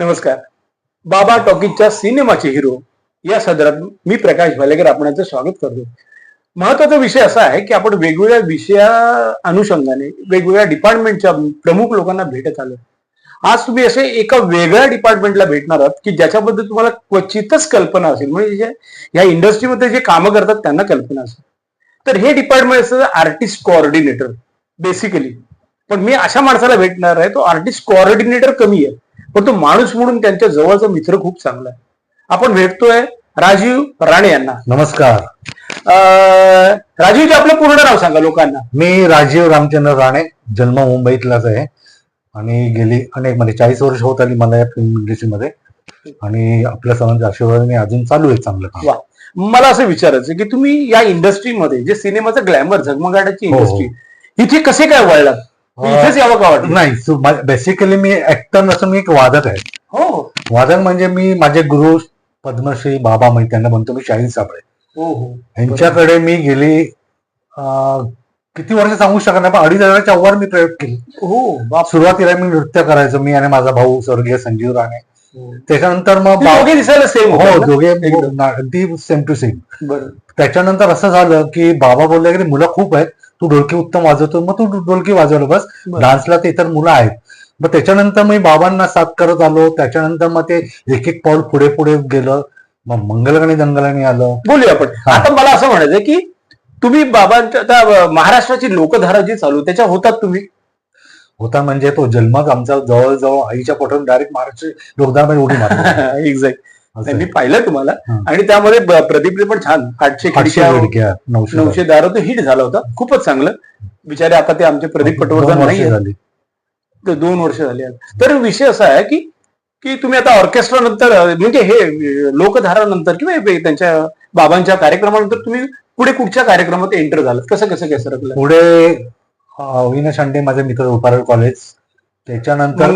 नमस्कार. बाबा टॉकीजच्या सिनेमाचे हिरो या सदरात मी प्रकाश भालेकर आपणाचं स्वागत करतो. महत्त्वाचा विषय असा आहे की आपण वेगवेगळ्या विषया अनुषंगाने वेगवेगळ्या डिपार्टमेंटच्या प्रमुख लोकांना भेटत आलो. आज तुम्ही असे एका वेगळ्या डिपार्टमेंटला भेटणार आहात की ज्याच्याबद्दल तुम्हाला क्वचितच कल्पना असेल. म्हणजे जे या इंडस्ट्रीमध्ये जे कामं करतात त्यांना कल्पना असेल. तर हे डिपार्टमेंट असतं आर्टिस्ट कोऑर्डिनेटर बेसिकली पण मी अशा माणसाला भेटणार आहे तो आर्टिस्ट कोऑर्डिनेटर कमी आहे. पण तो माणूस म्हणून त्यांच्या जवळचा मित्र खूप चांगला आहे. आपण भेटतोय राजीव राणे यांना. नमस्कार. राजीवजी आपलं पूर्ण नाव सांगा लोकांना. मी राजीव रामचंद्र राणे जन्म मुंबईतलाच आहे. आणि गेली अनेक म्हणजे चाळीस वर्ष होत आली मला या फिल्म इंडस्ट्रीमध्ये आणि आपल्या सर्वांच्या आशीर्वादाने अजून चालू आहे चांगलं काम. मला असं विचारायचं की तुम्ही या इंडस्ट्रीमध्ये जे सिनेमाचं ग्लॅमर झगमगाटाची. इंडस्ट्री इथे कसे काय वळलात? इथेच यावं का वाटलं नाही बेसिकली मी ऍक्टर नसून मी एक वादक आहे. हो. वादक म्हणजे मी माझे गुरु पद्मश्री बाबा म्हणजे त्यांना म्हणतो मी शाहीर साबळे. हो हो. यांच्याकडे मी गेली किती वर्ष सांगू शकत नाही पण अडीच हजाराच्या वर मी प्रयोग केले. हो बाप. सुरुवातीला मी नृत्य करायचो मी आणि माझा भाऊ स्वर्गीय संजीव राणे. त्याच्यानंतर मग ते दोघे दिसायला सेम हो दोघे अगदी सेम टू सेम त्याच्यानंतर असं झालं की बाबा बोलले की मुलं खूप आहेत. तू ढोलकी उत्तम वाजवतो. मग तू ढोलकी वाजवलं बस. डान्सला तर इतर मुलं आहेत. मग त्याच्यानंतर मी बाबांना साथ करत आलो. त्याच्यानंतर मग ते एक एक पाऊल पुढे पुढे गेलं. मग मंगलगणी दंगलानी आलं. बोलूया आपण. आता मला असं म्हणायचं की तुम्ही बाबांच्या त्या महाराष्ट्राची लोकधारा जी चालू त्याच्या होतात तुम्ही. होता म्हणजे तो जन्मच आमचा जवळजवळ आईच्या पोटातून डायरेक्ट महाराष्ट्र योगदान उडी मारला. एक्झॅक्ट मी. पाहिलं तुम्हाला. आणि त्यामध्ये प्रदीपने पण छान आठशे खिडक्या नऊशे दार तो हिट झाला होता. खूपच चांगलं. बिचारे आता ते आमचे प्रदीप पटवर्धन नाही. झाली. तर दोन वर्ष झाली. तर विषय असा आहे की की तुम्ही आता ऑर्केस्ट्रा नंतर म्हणजे हे लोकधारा नंतर किंवा त्यांच्या बाबांच्या कार्यक्रमानंतर तुम्ही पुढे कुठच्या कार्यक्रमात एंटर झालात? कसं कसं काय सरकलं पुढे अं, अविनाश अंडे माझे मित्र उपारल कॉलेज त्याच्यानंतर.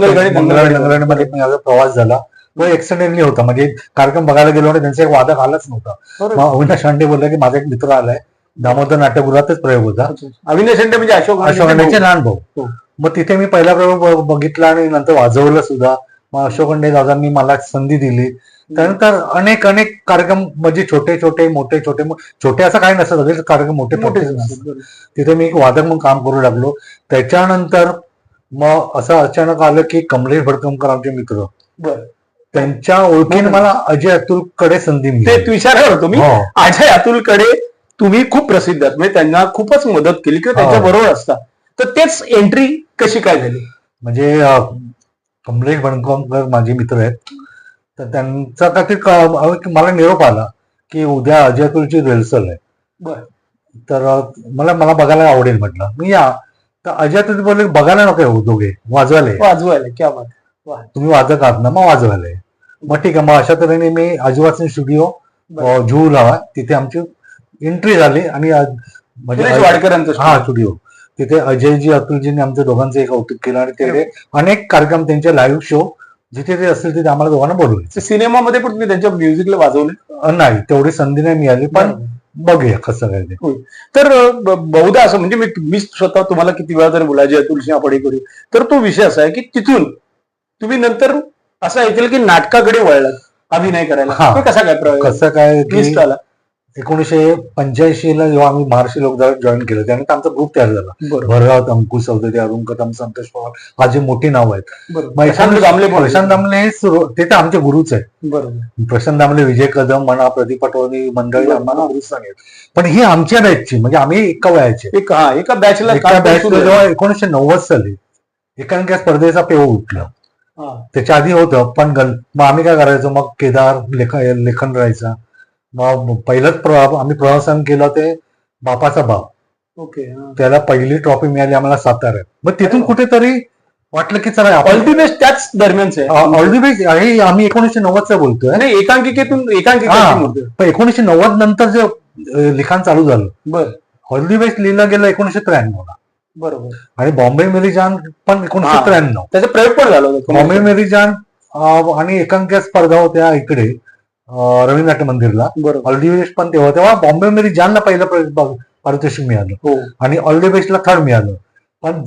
मध्ये माझा प्रवास झाला. तो एक्सिडेंटली होता. म्हणजे कार्यक्रम बघायला गेलो आणि त्यांचा एक वादक आलाच नव्हता. अविनाश अंडे बोलले की माझा एक मित्र आलाय. दामोदर नाट्यगृहातच प्रयोग होता. अविनाश अंडे म्हणजे अशोक अशोक अंडेचे लहान हो. भाऊ मग तिथे मी पहिला प्रयोग बघितला आणि नंतर वाजवलं सुद्धा. मग अशोक अंडे दादांनी मला संधी दिली. त्यानंतर अनेक अनेक कार्यक्रम म्हणजे छोटे छोटे मोठे छोटे छोटे असं काही नसतं. सगळे कार्यक्रम मोठे मोठे. तिथे मी एक वादक म्हणून काम करू लागलो. त्याच्यानंतर मग असं अचानक आलं की कमलेश भडकमकर आमचे मित्र. त्यांच्या ओळखीने मला अजय अतुलकडे संधी ते मिळाली विचारणार होतो मी. हो. अजय अतुलकडे तुम्ही खूप प्रसिद्ध आहात. म्हणजे त्यांना खूपच मदत केली किंवा त्यांच्या हो. बरोबर असता. तर तेच एंट्री कशी काय झाली? म्हणजे कमलेश भडकमकर माझे मित्र आहेत. तर त्यांचा क- मला निरोप आला की उद्या अजय अतुलची रिहर्सल आहे. बरं. तर मला मला बघायला आवडेल म्हटलं. मी या. तर अजय अतुल बोलले बघायला नको येऊ दोघे वाजवायला. वाजवायला क्या बात तुम्ही वाजत आहात ना मग वाजवायला. मग ठीक आहे. मग अशा तऱ्हेने मी आजूबाजून स्टुडिओ. जूहू लावा तिथे आमची एंट्री झाली आणि म्हणजे वाडकरांचं हा. स्टुडिओ. तिथे अजयजी अतुलजींनी आमच्या दोघांचं एक कौतुक केलं आणि तिथे अनेक कार्यक्रम त्यांचे लाईव्ह शो जिथे ते असतील तिथे आम्हाला दोघांना बोलवले. सिनेमामध्ये पण तुम्ही त्यांच्या म्युझिकला वाजवले? अं, नाही तेवढी संधी नाही मिळाली पण बघूया कसं काय ते. तर ब- बहुधा असं म्हणजे मी मी स्वतः तुम्हाला किती वेळा जरी बोलायचे अतुलशी आपण करू तर तो विषय असा आहे की तिथून तुम्ही नंतर असं ऐकेल की नाटकाकडे वळलात अभिनय करायला. हा. तो कसा काय प्रयोग? कसं काय की आला. एकोणीशे पंच्याऐंशी ला जेव्हा आम्ही महाराष्ट्र लोकदार जॉईन केलं त्यानंतर आमचा ग्रुप तयार झाला. भरराव अंकुश चौधरी अरुण कदम संतोष पवार हा जे मोठी नाव आहेत. प्रशांत दामले प्रशांत दामले हे ते तर आमचे गुरुच आहेत. बरोबर. प्रशांत दामले विजय कदम म्हणा प्रदीप पटवर्णी मंडळी. आम्हाला गुरुच सांगेल पण ही आमच्या बॅचची म्हणजे आम्ही एका वयाचे. एक एका बॅचला एका बॅच जेव्हा एकोणीशे नव्वद साली एकांकिका स्पर्धेचा पेव उठला. त्याच्या आधी होतं पण मग आम्ही काय करायचो? मग केदार लेख लेखन राहायचा. मग पहिलंच प्र- आम्ही प्रवासन केलं ते बापाचा बाप ओके त्याला पहिली ट्रॉफी मिळाली आम्हाला साताऱ्यात मग तिथून कुठेतरी वाटलं की चला आपण अल्टिमेट त्याच दरम्यानच. आहे ऑल द बेस्ट हे आम्ही एकोणीशे नव्वदचा बोलतोय. नाही एकांकिकेतून. एकांकिका एकोणीशे नव्वद नंतर जे लिखाण चालू झालं. बर. ऑल द बेस्ट लिहिलं गेलं एकोणीशे त्र्याण्णव ला बरोबर. आणि बॉम्बे मेरी जान पण एकोणीशे. त्र्याण्णव. त्याचा प्रयोग पण झाला बॉम्बे मेरी जान अं, आणि एकांकिका स्पर्धा होत्या इकडे. अं, रवींद्र नाट्य मंदिरला ऑल बेस्ट पण तेव्हा तेव्हा बॉम्बे मेरी जानला पहिलं पारितोषिक मिळालं हो. आणि ऑल दी बेस्टला थर्ड मिळालं. पण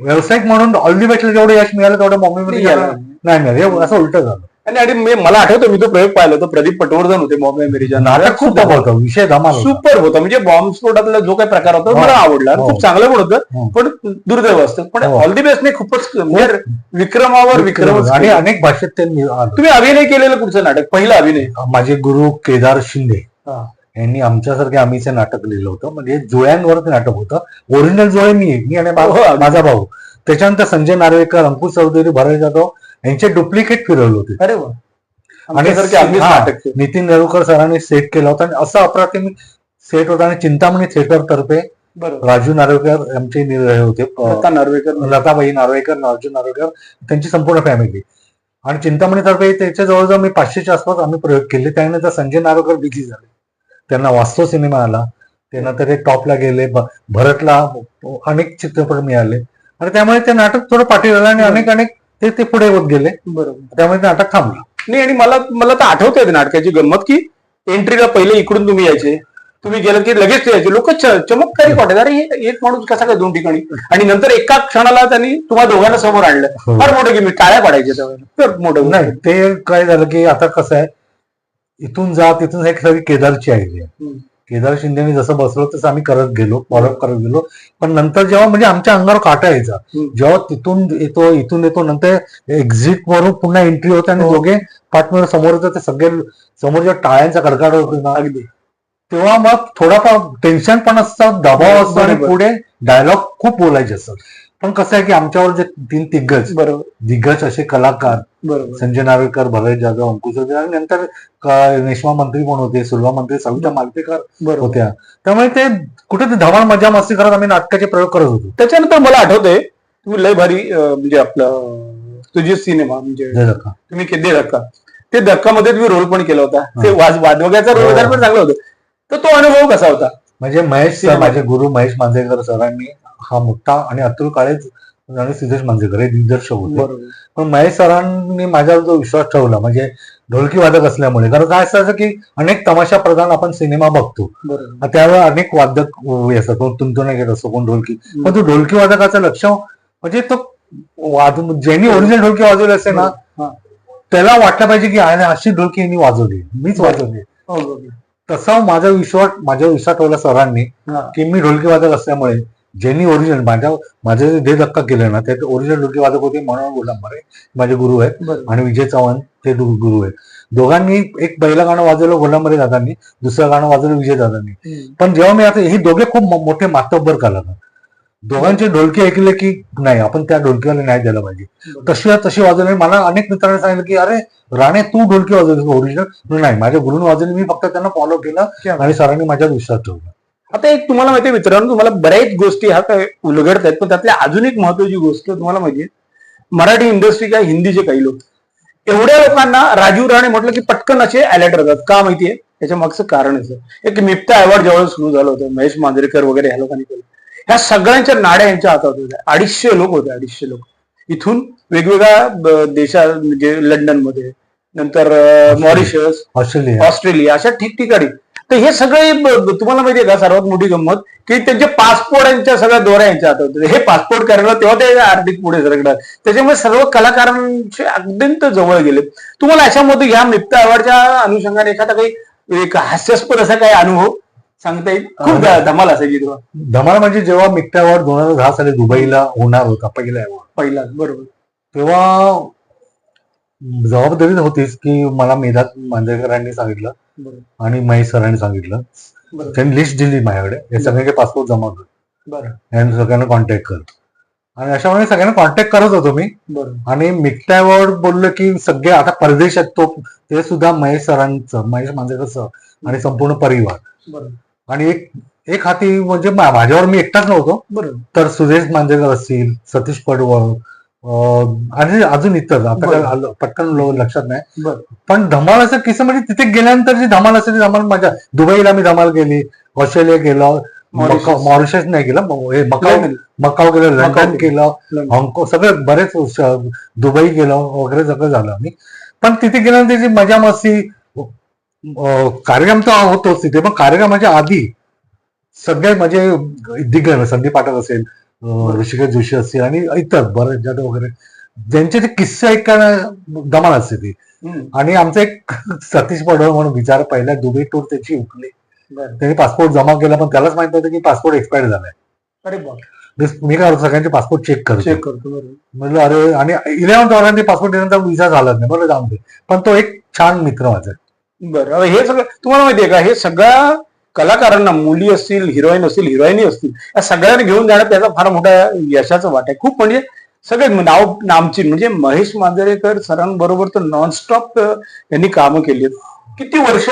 व्यावसायिक म्हणून ऑल दी बेस्टला जेवढं यश मिळालं तेवढं बॉम्बे मेरी यायला जानला लागलं. नाही नाही हे असं उलट झालं. आणि आणि मी मला आठवतो मी तो प्रयोग पाहिला होता प्रदीप पटवर्धन होते बॉम्बे मेरीच्या नाटक खूप होतं विषय धमाल होता. सुपर होता म्हणजे बॉम्ब स्फोटातला जो काही प्रकार होता तो हो. मला आवडला आणि हो. खूप चांगलं पण हो. होतं पण दुर्दैव असतं पण हो. ऑल दी बेस्ट नाही खूपच म्हणजे विक्रमावर विक्रम आणि अनेक भाषेत ते नि- आलं. तुम्ही अभिनय केलेलं कुठचं नाटक पहिलं अभिनय माझे गुरु केदार शिंदे हा. यांनी आमच्यासारखे आम्हीचे नाटक लिहिलं होतं म्हणजे जुळ्यांवर ते नाटक होतं ओरिजिनल जुळे मी मी आणि हो. माझा भाऊ त्याच्यानंतर संजय नार्वेकर अंकुश चौधरी भरत जाधव यांचे डुप्लिकेट फिरवले होते. अरे वा. आणि आमच्यासारखे आम्हीच नाटक केलं. नितीन नेरुकर सरांनी सेट केला होता आणि असं अप्रतिम सेट होता आणि चिंतामणी थिएटर तर्फे बरोबर. राजू नार्वेकर आमचे नि- हे होते अं, लता नार्वेकर. लताबाई नार्वेकर राजू नार्वेकर त्यांची संपूर्ण फॅमिली आणि चिंतामणी तर्फे त्याच्या जवळजवळ मी पाचशेच्या आसपास आम्ही प्रयोग केले. त्यानंतर संजय नार्वेकर बिझी झाले. त्यांना वास्तव सिनेमा आला. त्यानंतर ते टॉपला गेले भ- भरतला अनेक चित्रपट मिळाले. आणि त्यामुळे ते नाटक थोडं पाठी झालं आणि अनेक अनेक ते ते पुढे होत गेले. बरोबर. त्यामुळे नाटक थांबलं. नाही आणि मला मला तर आठवतंय ते नाटकाची गंमत की एंट्रीला पहिले इकडून तुम्ही यायचे. तुम्ही गेलं की लगेच ते यायचे. लोक चमत्कारी वाटत. अरे हे एक माणूस कसा काय दोन ठिकाणी? आणि नंतर एका क्षणाला त्यांनी तुम्हाला दोघांना समोर आणलं. हो. फार मोठं की मी टाळ्या पाडायचे फार मोठं नाही ते काय झालं की आता कसं आहे इथून जा तिथून एक सगळी केदारची आयडिया केदार शिंदेने जसं बसलो तसं आम्ही करत गेलो फॉलोअप करत गेलो पण नंतर जेव्हा म्हणजे आमच्या अंगावर काटा यायचा. जेव्हा तिथून येतो इथून येतो नंतर एक्झिट वरून पुन्हा एंट्री होते आणि हो. दोघे पार्टनर समोर येतात ते सगळे समोरच्या टाळ्यांचा कडकाड होतो ना अगदी तेव्हा मग थोडाफार टेन्शन पण असतं दबाव असतो आणि. पुढे डायलॉग खूप बोलायचे असतात पण कसं आहे की आमच्यावर जे तीन दिग्गज बरोबर. दिग्गज असे कलाकार बरोबर. संजय नार्वेकर भरत जाधव अंकुश आणि नंतर क- नेशमा मंत्री पण होते सुलभा मंत्री सविता मालतेकर होत्या. त्यामुळे ते कुठे ते धमाल मजा मस्ती करत आम्ही नाटकाचे प्रयोग करत होतो. त्याच्यानंतर मला आठवतंय तुम्ही लय भारी म्हणजे आपलं तुझे सिनेमा म्हणजे. तुम्ही किती धक्का. ते धक्कामध्ये तुम्ही रोल पण केला होता. ते वादवग्याचा रोल हो. पण चांगलं होतं. तर तो अनुभव कसा होता? म्हणजे महेश. माझे गुरु महेश मांजरेकर सरांनी हा मोठा आणि अतुल काळेच आणि सिद्धेश मांजरेकर हे दिग्दर्शक होते. पण महेश सरांनी माझ्यावर जो विश्वास ठेवला म्हणजे ढोलकी वादक असल्यामुळे कारण काय असायचं की अनेक तमाशा प्रधान आपण सिनेमा बघतो. त्यावेळेला अनेक वादक असतात कोण घेत असतो कोण ढोलकी. पण तो ढोलकी वादकाचं लक्ष म्हणजे तो वाद ज्यांनी ओरिजिनल ढोलकी वाजवली असेल ना. त्याला वाटलं पाहिजे की अशी ढोलकी यांनी वाजवली. मीच वाजवली. हो. तसा माझा विश्वास माझ्या विश्वास ठेवला सरांनी. की मी ढोलकी वादक असल्यामुळे ज्यांनी ओरिजिनल माझ्या माझे जे दे धक्का केले ना ते ओरिजिनल ढोलकी वादक होते म्हणून गुलांबरे माझे गुरु आहेत. आणि विजय चव्हाण ते गुरु आहेत. दोघांनी एक पहिलं गाणं वाजवलं गुलांबरे दादांनी दुसरं गाणं वाजवलं विजय दादांनी. पण जेव्हा मी आता हे दोघे खूप मोठे मातब्बर कलाकार. दोघांचे ढोलकी ऐकले की नाही आपण त्या ढोलकीवाला नाही द्यायला पाहिजे. तशी तशी वाजवली. मला अनेक मित्रांनी सांगितलं की अरे राणे तू ढोलकी वाजवली ओरिजिनल नाही माझ्या गुरुने वाजवली मी फक्त त्यांना फॉलो केलं. आणि सरांनी माझ्यावर विश्वास ठेवला. आता एक तुम्हाला माहिती आहे मित्रांनो तुम्हाला बऱ्याच गोष्टी ह्या काय उलगडत आहेत पण त्यातल्या अजून एक महत्वाची गोष्ट तुम्हाला माहिती आहे. मराठी इंडस्ट्री काय हिंदीचे काही लोक. एवढ्या लोकांना राजीव राणे म्हटलं की पटकन असे अलर्ट राहतात का माहितीये त्याच्या मागचं कारण आहे एक मिप्ता अवॉर्ड ज्यावेळेस सुरू झालं होतं महेश मांजरेकर वगैरे ह्या लोकांनी केलं. ह्या सगळ्यांच्या नाड्या यांच्या हातात होत्या. अडीचशे लोक होते अडीचशे लोक. इथून वेगवेगळ्या देशात म्हणजे लंडनमध्ये नंतर मॉरिशस ऑस्ट्रेलिया. ऑस्ट्रेलिया अशा ठिकठिकाणी. तर हे सगळे तुम्हाला माहितीये का सर्वात मोठी गंमत की त्यांचे पासपोर्टांच्या सगळ्या दोऱ्या यांच्या हातात होत्या. हे पासपोर्ट करायला तेव्हा ते आर्थिक पुढे सरकणार. त्याच्यामुळे सर्व कलाकारांचे अत्यंत जवळ गेले. तुम्हाला याच्यामध्ये ह्या मिप्ता अवॉर्डच्या अनुषंगाने एखादा काही एक हास्यास्पद असा काही अनुभव सांगता येईल. खूप धमाल असायची तेव्हा. धमाल म्हणजे जेव्हा मिक्टा अवॉर्ड दोन हजार दहा साली दुबईला होणार होता पहिला अवॉर्ड पहिला बरोबर. तेव्हा जबाबदारी होतीच की मला मेधात मांजरेकरांनी सांगितलं आणि महेश सरांनी सांगितलं. त्यांनी लिस्ट दिली माझ्याकडे. हे सगळ्यांचे पासपोर्ट जमा कर. आणि सगळ्यांना कॉन्टॅक्ट कर. आणि अशामुळे सगळ्यांना कॉन्टॅक्ट करत होतो मी. आणि मिक्टा अवॉर्ड बोललं की सगळे आता परदेशात तो. ते सुद्धा महेश सरांचं महेश मांजरेकर आणि संपूर्ण परिवार. आणि एक एक हाती म्हणजे माझ्यावर मी एकटाच नव्हतो. बरोबर तर सुरेश मांजरेकर असतील सतीश पडवळ आणि अजून इतर आता काय बरं. आलं- पटकन लक्षात नाही. पण धमाल असं किस्सा म्हणजे तिथे गेल्यानंतर जी धमाल असेल ती धमाल माझ्या दुबईला मी धमाल केली ऑस्ट्रेलिया गेलो मॉरिशस. नाही गेलं हे मकाव लंडन. मकाव गेलं लंडन केलं. हाँगकाँग सगळं बरेच दुबई गेलो वगैरे सगळं झालं आम्ही पण तिथे गेल्यानंतर जी मजा मस्ती कार्यक्रम तर होतोच तिथे पण कार्यक्रमाच्या आधी सगळे म्हणजे दिग्गज संदीप पाठक असेल ऋषिकेश जोशी असतील आणि इतर बरेच जाधव वगैरे. ज्यांचे ते किस्से ऐकायला धमाल असते ती. आणि आमचा एक सतीश पडवळ म्हणून बिचारा पहिल्या दुबई टूर त्याची उठली. त्यांनी पासपोर्ट जमा केला पण त्यालाच माहीत नव्हतं की पासपोर्ट एक्सपायर झालाय. अरे मी- काय करतो सगळ्यांचे पासपोर्ट चेक करतो. चेक करतो म्हणलं अरे आणि इलेव्हन्थ वरांनी पासपोर्ट दिल्यानंतर विजा झाला नाही. बरं जाऊन दे. पण तो एक छान मित्र माझा बरं. हे सगळं तुम्हाला माहितीये का हे सगळ्या कलाकारांना मुली असतील हिरोईन असतील हिरोईनी असतील या सगळ्यांना घेऊन जाण्यात त्याचा फार मोठा यशाचा वाटा आहे. खूप म्हणजे सगळे नाव नामची म्हणजे महेश मांजरेकर सरांबरोबर तर नॉनस्टॉप यांनी कामं केली आहेत. किती वर्ष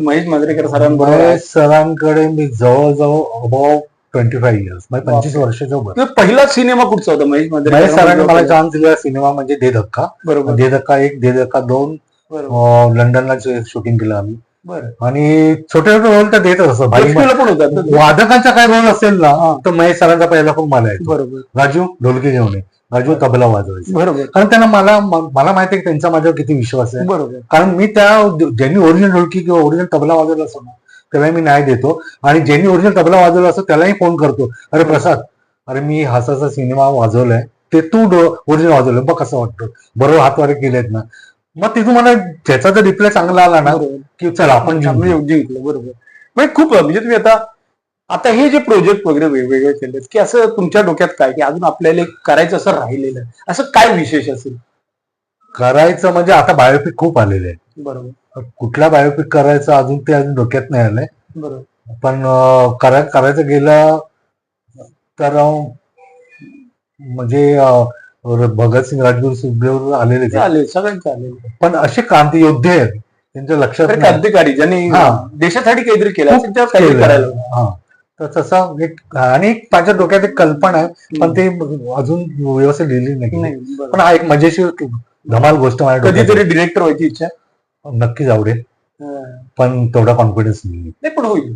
महेश मांजरेकर सरांबरोबर? सरांकडे मी जवळजवळ अबाव ट्वेंटी फाईव्ह इयर्स म्हणजे पंचवीस वर्षाचं बरं तर पहिला सिनेमा कुठचा होता महेश महेश सरांनी मला चान्स दिलेला सिनेमा म्हणजे दे धक्का. बरोबर. दे धक्का एक दे धक्का दोन. लंडनला शूटिंग केलं आम्ही. आणि छोटे छोटे रोल तर देतच असं. भाई गोष्टीला पण होता तो. वादकांचा काय रोल असेल ना. तर महेश सरांचा पहिला पण मला येतो बरोबर. राजू ढोलकी घेऊन राजू तबला वाजवायचा. बरोबर. कारण त्यांना मला मला माहिती आहे की त्यांचा माझ्यावर किती विश्वास आहे. बरोबर. कारण मी त्या ज्यांनी ओरिजिनल ढोलकी किंवा ओरिजिनल तबला वाजवला असतो ना त्याला मी न्याय देतो. आणि ज्यांनी ओरिजिनल तबला वाजवला असतो त्यालाही फोन करतो. अरे प्रसाद अरे मी हासाचा सिनेमा वाजवलाय. ते तू ओरिजिनल वाजवलं बघ कसं वाटतं. बरोबर हातवारे केलेत ना. मग तिथून मला ज्याचा जर रिप्लाय चांगला आला ना की चला आपण जिंकू. जिंकलं बरोबर. म्हणजे खूप म्हणजे तुम्ही आता आता हे जे प्रोजेक्ट वगैरे वेगवेगळे केलेत की असं तुमच्या डोक्यात काय की अजून आपल्याला करायचं असं राहिलेलं आहे. असं काय विशेष असेल? करायचं म्हणजे आता बायोपिक खूप आलेले आहेत. बरोबर. कुठला बायोपिक करायचं अजून ते अजून डोक्यात नाही आलंय. बरोबर. पण करायचं गेलं तर म्हणजे भगतसिंग राजगुरू सुखदेव आलेले. चालेल सगळ्यांचे आलेले पण असे क्रांती योद्धे आहेत त्यांच्या लक्षात नाही. क्रांतिकारी ज्यांनी. देशासाठी काहीतरी केलं. करायला. हा तर तसं एक आणि एक माझ्या डोक्यात एक कल्पना आहे पण ते अजून व्यवस्थित लिहिली नाही नाही. पण हा एक मजेशीर धमाल गोष्ट माझ्या कधीतरी डिरेक्टर व्हायची इच्छा. नक्कीच आवडेल. पण तेवढा कॉन्फिडन्स नाही नाही पण होईल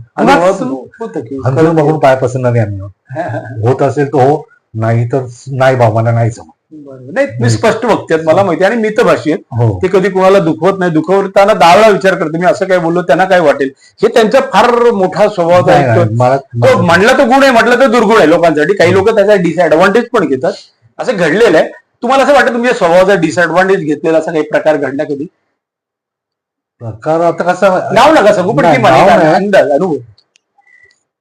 बघून पाय पसरणारे आम्ही आहोत. हा, हा, हा. होत असेल तर हो नाही तर नाही बाबा मला नाही जमत बरोबर. नाही मी स्पष्ट बघते. मला माहिती आहे आणि मी तर भाषी आहे. हो. ते कधी कोणाला दुखवत नाही. दुखवताना दहा वेळा विचार करते. मी असं काय बोललो त्यांना काय वाटेल? हे त्यांचा फार मोठा स्वभाव नाही, आहे. नाही, मला तो म्हणलं तर गुण आहे म्हटलं तर दुर्गुण आहे लोकांसाठी. काही लोक त्याचा डिसएडव्हान्टेज पण घेतात. असं घडलेलं आहे. तुम्हाला असं वाटतं तुमच्या स्वभावाचा डिसएडव्हान्टेज घेतलेला असा काही प्रकार घडला कधी? प्रकार आता कसं नाव नका सांगू पण नाही, ती माहिती नाव आहे, नाही. अंदाज अनुभव.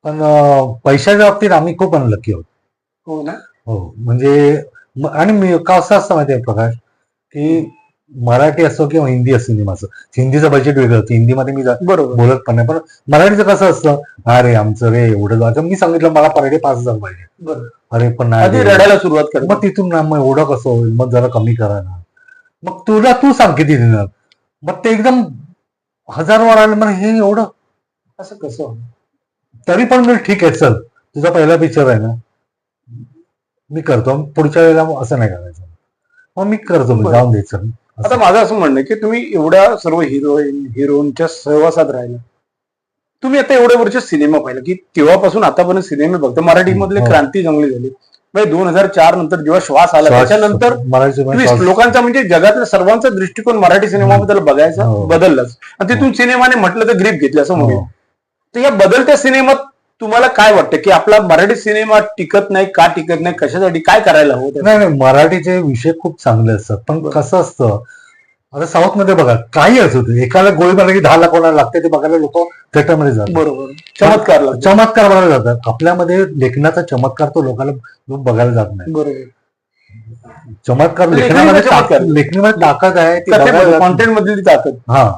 पण अं, पैशाच्या बाबतीत आम्ही खूप अनलकी आहोत. हो ना? हो. म्हणजे आणि मी का असं असतं माहितीये प्रकाश की मराठी असो किंवा हिंदी असो सिनेमाचं हिंदीचं बजेट वेगळं होतं. हिंदीमध्ये मी बरोबर. बोलत पण नाही. पण मराठीचं कसं असतं अरे आमचं रे एवढं आता मी सांगितलं मला पर डे पाच हजार पाहिजे. अरे पण नाही. रडायला सुरुवात करतो मग तिथून ना मग एवढं कसं होईल? मग जरा कमी करा ना. मग तुला तू सांग किती देणार? मग ते एकदम हजारवर आलं मग हे एवढं? असं कसं? तरी पण ठीक आहे चल. तुझा पहिला पिक्चर आहे ना. मी करतो. पुढच्या वेळेला असं नाही करायचं. मग मी करतो. जाऊन द्यायचं. आता माझं असं म्हणणं की तुम्ही एवढ्या सर्व हिरोईन हिरोईनच्या सहवासात राहिला. तुम्ही आता एवढ्या वर्ष सिनेमा पाहिला की तेव्हापासून आतापर्यंत सिनेमे बघतो. मराठीमधले हो. क्रांती जंगली झाली. म्हणजे दोन हजार चार नंतर जेव्हा श्वास आला त्याच्यानंतर मराठी लोकांचा म्हणजे जगातल्या सर्वांचा दृष्टिकोन मराठी सिनेमाबद्दल बघायचा हो. बदललाच. आणि तिथून सिनेमाने म्हटलं तर ग्रीप घेतलं असं म्हणून. हो. तर या बदलत्या सिनेमात तुम्हाला काय वाटतं की आपला मराठी सिनेमा टिकत नाही का टिकत नाही कशासाठी काय करायला हवं? नाही नाही मराठीचे विषय खूप चांगले असतात. पण. कसं असतं आता साऊथमध्ये बघा काही असू दे एकाला गोळी मारली की दहा लाख कोणाला लागते ते बघायला लोक थिएटरमध्ये जातात. बरोबर. चमत्कार. चमत्कार बघायला जातात. आपल्यामध्ये लेखनाचा चमत्कार तो लोकांना लोक बघायला जात नाही बरोबर. चमत्कार लेखनामध्ये लेखनामध्ये ताकद आहे. कॉन्टेंट मधली ताकद. हा.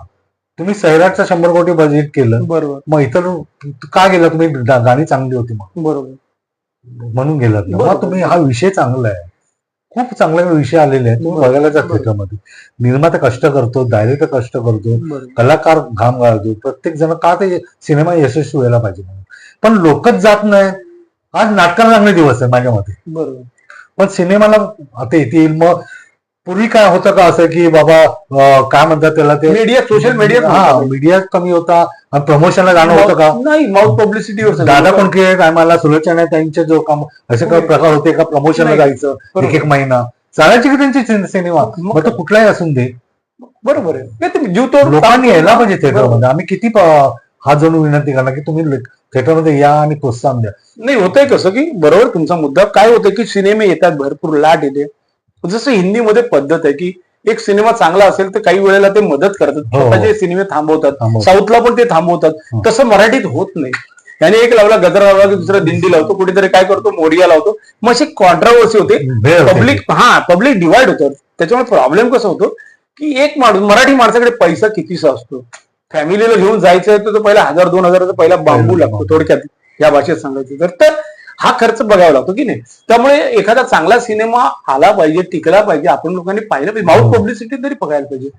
तुम्ही सैराटचं शंभर कोटी बजेट केलं. बरोबर. मग इतर का गेला तुम्ही गा- गाणी चांगली होती मग बरोबर. म्हणून गेलात ना. बरोबर. मग तुम्ही हा विषय चांगला आहे. खूप चांगले विषय आलेले आहेत. तुम्ही बघायला जा बरोबर. थिएटरमध्ये निर्माता कष्ट करतो डायरेक्टर कष्ट करतो. बरोबर. कलाकार घाम गाळतो. प्रत्येक जण का ते सिनेमा यशस्वी व्हायला पाहिजे म्हणून. पण लोकच जात नाही. आज नाटकाला चांगले दिवस आहे माझ्या मते. बरोबर. पण सिनेमाला आता येतील मग पूर्वी काय होतं का असं की बाबा काय म्हणतात त्याला ते? मीडिया सोशल मीडिया हा मीडिया कमी होता. आणि प्रमोशनला जाणं होतं का? नाही माउथ पब्लिसिटी दादा कोणके टायमाला सुलोचना त्यांचे जो काम असे काही प्रकार होते का? प्रमोशनला. जायचं. एक एक महिना. चालायची की त्यांची सिने- सिनेमा? मग तो कुठलाही असून दे. बरोबर आहे. जीव तोड लोकांनी यायला पाहिजे. थिएटरमध्ये आम्ही किती हात जोडून विनंती करणार की तुम्ही थिएटरमध्ये या आणि प्रोत्साहन द्या. नाही होतंय कसं की बरोबर तुमचा मुद्दा काय होतं की सिनेमे येतात भरपूर लाट येते. जसं हिंदीमध्ये पद्धत आहे की एक सिनेमा चांगला असेल तर काही वेळेला ते मदत करतात हो. स्वतःचे सिनेमे थांबवतात. साऊथला पण ते थांबवतात हो. तसं मराठीत होत नाही याने एक लावला गजरा लावला की दुसरा दिंडी लावतो कुठेतरी काय करतो मोरिया लावतो मग अशी कॉन्ट्रावर्सी होते. पब्लिक हा पब्लिक डिवाइड होतं त्याच्यामुळे प्रॉब्लेम कसं होतो की एक माणूस मराठी माणसाकडे पैसा कितीसा असतो फॅमिलीला घेऊन जायचं तर पहिला हजार दोन हजाराचा पहिला बांबू लागतो. थोडक्यात या भाषेत सांगायचं तर हा खर्च बघावा लागतो की नाही? त्यामुळे एखादा चांगला सिनेमा आला पाहिजे टिकला पाहिजे आपण लोकांनी पाहिलं पाहिजे. माउथ. पब्लिसिटी तरी बघायला पाहिजे.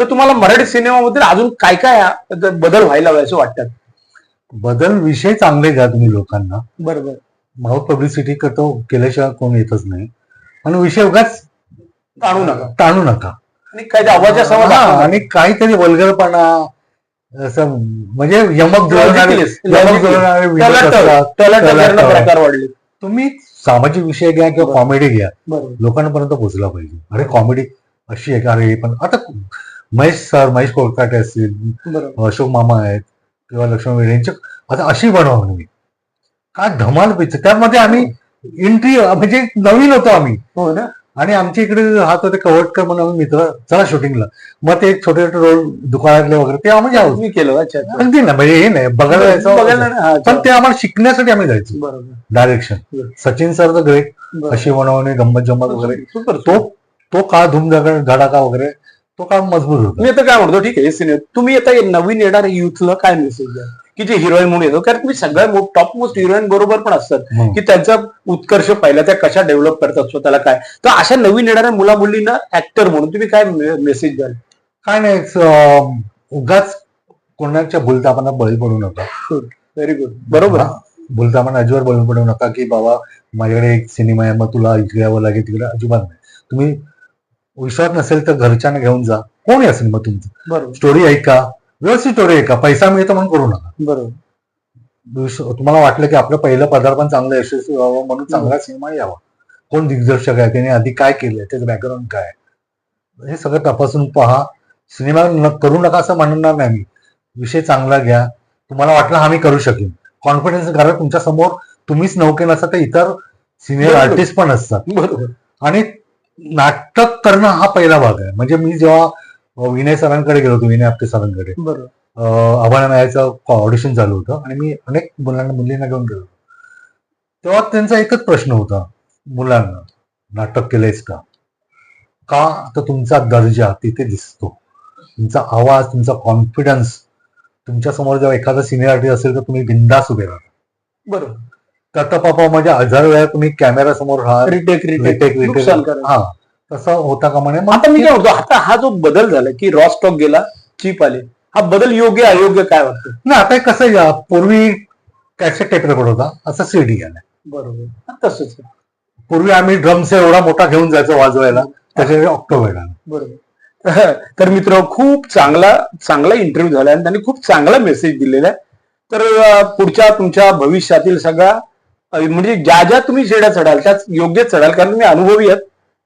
तर तुम्हाला मराठी सिनेमामध्ये अजून काय काय बदल व्हायला हवे असं वाटतात? बदल विषय चांगले द्या तुम्ही लोकांना. बरोबर. माउथ पब्लिसिटी करतो केल्याशिवाय कोण येतच नाही. आणि विषय उगाच आणू नका. ताणू नका. आणि काय ते आवाजा सवाल आणि काहीतरी वल्गरपणा असं म्हणजे यमक जुळवणारे यमक जुळवणारे तुम्ही सामाजिक विषय घ्या किंवा. कॉमेडी घ्या. लोकांपर्यंत पोहोचला पाहिजे. अरे कॉमेडी अशी आहे का अरे पण आता महेश सर महेश कोळकाटे असतील अशोक मामा आहेत किंवा लक्ष्मण वेडे यांची आता अशी बनवा तुम्ही काय धमाल पिक्चर त्यामध्ये आम्ही एंट्री म्हणजे नवीन होतो आम्ही. हो ना? आणि आमच्या इकडे राहत होते कवटकर म्हणून आम्ही मित्र चला शूटिंगला मग ते छोटे छोटे रोल दुकानातले वगैरे ते आम्ही जाऊ मी केलं अच्छा. अगदी ना म्हणजे हे नाही बघायला जायचं पण ते आम्हाला शिकण्यासाठी आम्ही जायचो. बरोबर. डायरेक्शन. सचिन सर तर ग्रेट. अशी बनवणे गंमत जम्मत वगैरे तो तो काळ धूम धडाका वगैरे तो काळ मजबूत होता. मी आता काय म्हणतो ठीक आहे सिनेमा तुम्ही आता नवीन येणाऱ्या युथला काय मेसेज द्या? की जे हिरोईन म्हणून येतो. कारण तुम्ही सगळ्या टॉप मोस्ट हिरोईन बरोबर पण असतात. मग. की त्यांचा उत्कर्ष पाहिला त्या कशा डेव्हलप करतात स्वतःला काय? तर अशा नवीन येणाऱ्या मुला मुलींना ऍक्टर म्हणून तुम्ही काय मेसेज द्याल? काय नाही उगाच कोणाच्या भूलतापांना बळी पडू नका. व्हेरी गुड बरोबर. हा, भूलतापांना अजिबात बळी पडू नका की बाबा माझ्याकडे एक सिनेमा आहे मग तुला इकडे यावं लागेल तिकडे अजिबात नाही. तुम्ही विश्वास नसेल तर घरच्यांना घेऊन जा. कोणी असेल मग तुमचं? बरोबर. स्टोरी ऐका. व्यवस्थित स्टोरी ऐका पैसा मिळतो म्हणून करू नका. बरोबर. तुम्हाला वाटलं की आपलं पहिलं पदार्पण चांगलं यशस्वी व्हावं म्हणून चांगला सिनेमा यावा. कोण दिग्दर्शक आहे त्याने आधी काय केलंय त्याचं बॅकग्राऊंड काय? हे सगळं तपासून पहा. सिनेमा करू नका असं म्हणणार नाही मी विषय चांगला घ्या. तुम्हाला वाटलं हा मी करू शकेन. कॉन्फिडन्स कारण तुमच्यासमोर तुम्हीच नौके नसतात तर इतर सिनियर. आर्टिस्ट पण असतात. बरोबर. आणि नाटक करणं हा पहिला भाग आहे. म्हणजे मी जेव्हा विनय सरांकडे गेलो होतो विनय आपटे सरांकडे. आव्हान न्यायाचं ऑडिशन चालू होतं आणि मी अनेक मुलांना मुलींना घेऊन गेलो तेव्हा त्यांचा एकच प्रश्न होता मुलांना नाटक केलंयस का? का तर तुमचा दर्जा तिथे दिसतो? तुमचा आवाज तुमचा कॉन्फिडन्स तुमच्यासमोर जेव्हा एखादा सिनियर आर्टिस्ट असेल तर तुम्ही बिंदास उभे राहता बरोबर तर आता पापा म्हणजे हजार वेळा तुम्ही कॅमेरा समोर राहा. रिटेक रिटेक रिटेक हा. तसं होता का म्हणे? मग आता मी काय म्हणतो आता हा जो बदल झाला की रॉ स्टॉक गेला चीप आले हा बदल योग्य अयोग्य काय वाटतं? नाही आता कसं पूर्वी कॅसेट टेप रेकॉर्ड होता असं सीडी आलाय बरोबर. तसंच. पूर्वी आम्ही ड्रम्स एवढा मोठा घेऊन जायचो वाजवायला त्याच्या ऑक्टोबर बरोबर. तर मित्र खूप चांगला चांगला इंटरव्ह्यू झाला आणि त्यांनी खूप चांगला मेसेज दिलेला आहे. तर पुढच्या तुमच्या भविष्यातील सगळ्या म्हणजे ज्या ज्या तुम्ही शेड्या चढाल त्याच योग्य चढाल कारण तुम्ही अनुभवी आहात.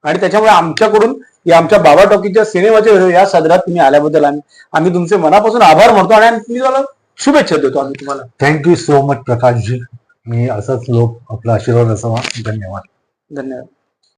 आणि त्याच्यामुळे आमच्याकडून या आमच्या बाबा टॉकीच्या सिनेमाच्या या सदरात तुम्ही आल्याबद्दल आम्ही आम्ही तुमचे मनापासून आभार मानतो आणि आम्ही तुम्हाला शुभेच्छा देतो आम्ही तुम्हाला. Thank you so much Prakashji. मी असंच लोक आपला आशीर्वाद असावा. धन्यवाद. धन्यवाद.